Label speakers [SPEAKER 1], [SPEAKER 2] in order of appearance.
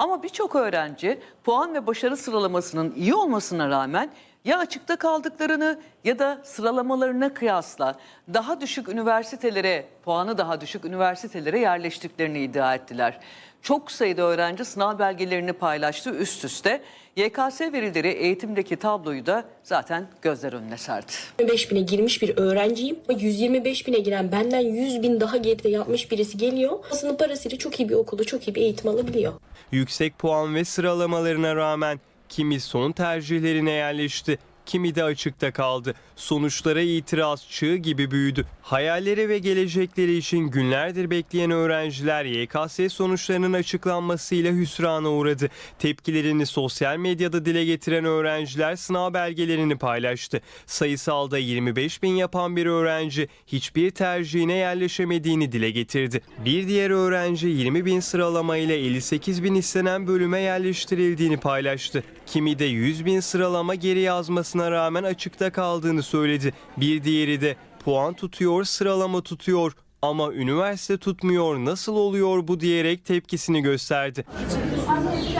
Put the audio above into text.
[SPEAKER 1] Ama birçok öğrenci puan ve başarı sıralamasının iyi olmasına rağmen ya açıkta kaldıklarını ya da sıralamalarına kıyasla daha düşük üniversitelere, puanı daha düşük üniversitelere yerleştiklerini iddia ettiler. Çok sayıda öğrenci sınav belgelerini paylaştı üst üste. YKS verileri eğitimdeki tabloyu da zaten gözler önüne serdi.
[SPEAKER 2] 25 bine girmiş bir öğrenciyim. Ama 125 bine giren benden 100 bin daha geride yapmış birisi geliyor. Aslında parasıyla çok iyi bir okulda çok iyi bir eğitim alabiliyor.
[SPEAKER 3] Yüksek puan ve sıralamalarına rağmen kimi son tercihlerine yerleşti, kimi de açıkta kaldı. Sonuçlara itiraz çığ gibi büyüdü. Hayalleri ve gelecekleri için günlerdir bekleyen öğrenciler YKS sonuçlarının açıklanmasıyla hüsrana uğradı. Tepkilerini sosyal medyada dile getiren öğrenciler sınav belgelerini paylaştı. Sayısalda 25 bin yapan bir öğrenci hiçbir tercihine yerleşemediğini dile getirdi. Bir diğer öğrenci 20 bin sıralamayla 58 bin istenen bölüme yerleştirildiğini paylaştı. Kimi de 100 bin sıralama geri yazmasına rağmen açıkta kaldığını söyledi. Bir diğeri de puan tutuyor, sıralama tutuyor ama üniversite tutmuyor nasıl oluyor bu diyerek tepkisini gösterdi.